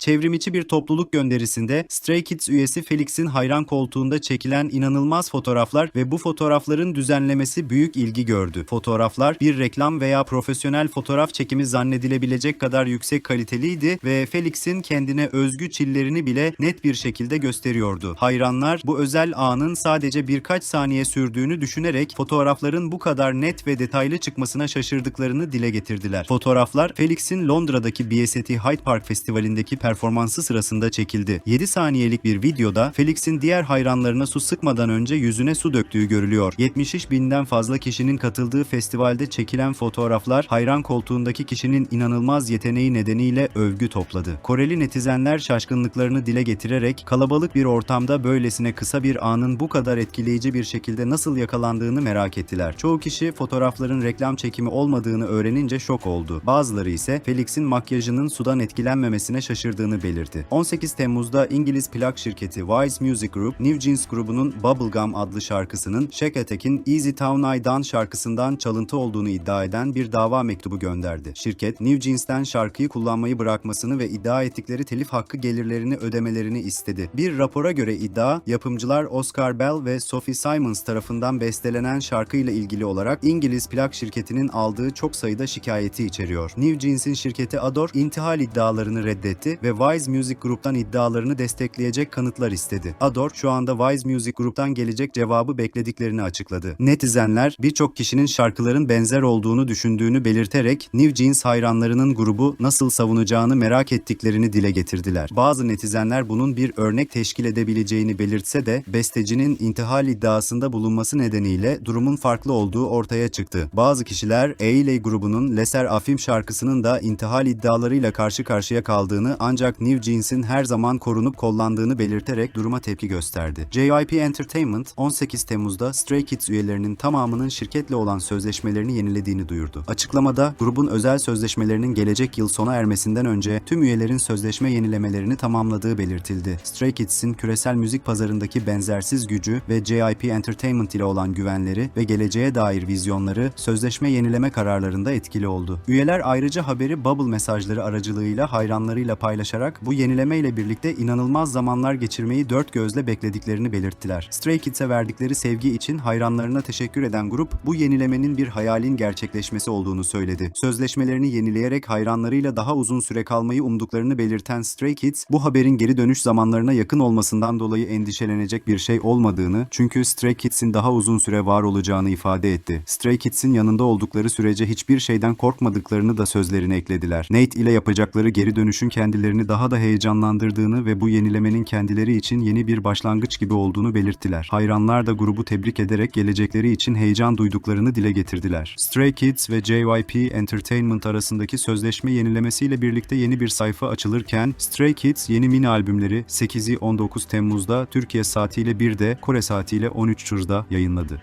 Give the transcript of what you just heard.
Çevrimiçi bir topluluk gönderisinde Stray Kids üyesi Felix'in hayran koltuğunda çekilen inanılmaz fotoğraflar ve bu fotoğrafların düzenlemesi büyük ilgi gördü. Fotoğraflar bir reklam veya profesyonel fotoğraf çekimi zannedilebilecek kadar yüksek kaliteliydi ve Felix'in kendine özgü çillerini bile net bir şekilde gösteriyordu. Hayranlar bu özel anın sadece birkaç saniye sürdüğünü düşünerek fotoğrafların bu kadar net ve detaylı çıkmasına şaşırdıklarını dile getirdiler. Fotoğraflar Felix'in Londra'daki BST Hyde Park Festivali'ndeki performansı sırasında çekildi. 7 saniyelik bir videoda Felix'in diğer hayranlarına su sıkmadan önce yüzüne su döktüğü görülüyor. 70 binden fazla kişinin katıldığı festivalde çekilen fotoğraflar hayran koltuğundaki kişinin inanılmaz yeteneği nedeniyle övgü topladı. Koreli netizenler şaşkınlıklarını dile getirerek kalabalık bir ortamda böylesine kısa bir anın bu kadar etkileyici bir şekilde nasıl yakalandığını merak ettiler. Çoğu kişi fotoğrafların reklam çekimi olmadığını öğrenince şok oldu. Bazıları ise Felix'in makyajının sudan etkilenmemesine şaşırdığını belirtti. 18 Temmuz'da İngiliz plak şirketi Wise Music Group, New Jeans grubunun Bubblegum adlı şarkısının Shaq Attack'in Easy Town I Done şarkısından çalıntı olduğunu iddia eden bir dava mektubu gönderdi. Şirket, New Jeans'ten şarkıyı kullanmayı bırakmasını ve iddia ettikleri telif hakkı gelirlerini ödemelerini istedi. Bir rapora göre iddia, yapımcılar Oscar Bell ve Sophie Simons tarafından bestelenen şarkıyla ilgili olarak İngiliz plak şirketinin aldığı çok sayıda şikayeti içeriyor. New Jeans'in şirketi Adore intihal iddialarını reddetti ve Wise Music Group'tan iddialarını destekleyecek kanıtlar istedi. Adore şu anda Wise Music Group'tan gelecek cevabı beklediklerini açıkladı. Netizenler birçok kişinin şarkıların benzer olduğunu düşündüğünü belirterek New Jeans hayranlarının grubu nasıl savunacağını merak ettiklerini dile getirdiler. Bazı netizenler bunun bir örnek teşkil edebileceğini belirtse de bestecinin intihal iddiasında bulunması nedeniyle durumun farklı olduğu ortaya çıktı. Bazı kişiler Eiley grubunun Leser Afim şarkısının da intihal iddialarıyla karşı karşıya kaldığını ancak New Jeans'in her zaman korunup kollandığını belirterek duruma tepki gösterdi. JYP Entertainment 18 Temmuz'da Stray Kids üyelerinin tamamının şirketle olan sözleşmelerini yenilediğini duyurdu. Açıklamada grubun özel sözleşmelerinin gelecek yıl sona ermesinden önce tüm üyelerin sözleşme yenilemelerini tamamladığı belirtildi. Stray Kids'in küresel müzik pazarındaki benzersiz gücü ve JYP Entertainment ile olan güvenleri ve geleceğe dair vizyonları sözleşme yenileme kararlarında etkili oldu. Üyeler ayrıca haberi Bubble mesajları aracılığıyla hayranlarıyla paylaşarak bu yenileme ile birlikte inanılmaz zamanlar geçirmeyi dört gözle beklediklerini belirttiler. Stray Kids'e verdikleri sevgi için hayranlarına teşekkür eden grup bu yenilemenin bir hayalin gerçekleşmesi olduğunu söyledi. Sözleşmelerini yenileyerek hayranlarıyla daha uzun süre kalmayı umduklarını belirten Stray Kids, bu haberin geri dönüş zamanlarına yakın olmasından dolayı endişelenecek bir şey olmadığını, çünkü Stray Kids'in daha uzun süre var olacağını ifade etti. Stray Kids'in yanında oldukları sürece hiçbir şeyden korkmadıklarını da sözlerine eklediler. Nate ile yapacakları geri dönüşün kendilerini daha da heyecanlandırdığını ve bu yenilemenin kendileri için yeni bir başlangıç gibi olduğunu belirttiler. Hayranlar da grubu tebrik ederek gelecekleri için heyecan duyduklarını dile getirdiler. Stray Kids ve JYP Entertainment arasındaki sözleşme yenilemesiyle birlikte yeni bir sayfa açılırken Stray Kids yeni mini albümleri 8'i 19 Temmuz'da Türkiye saatiyle 1'de Kore saatiyle 13.00'da yayınladı.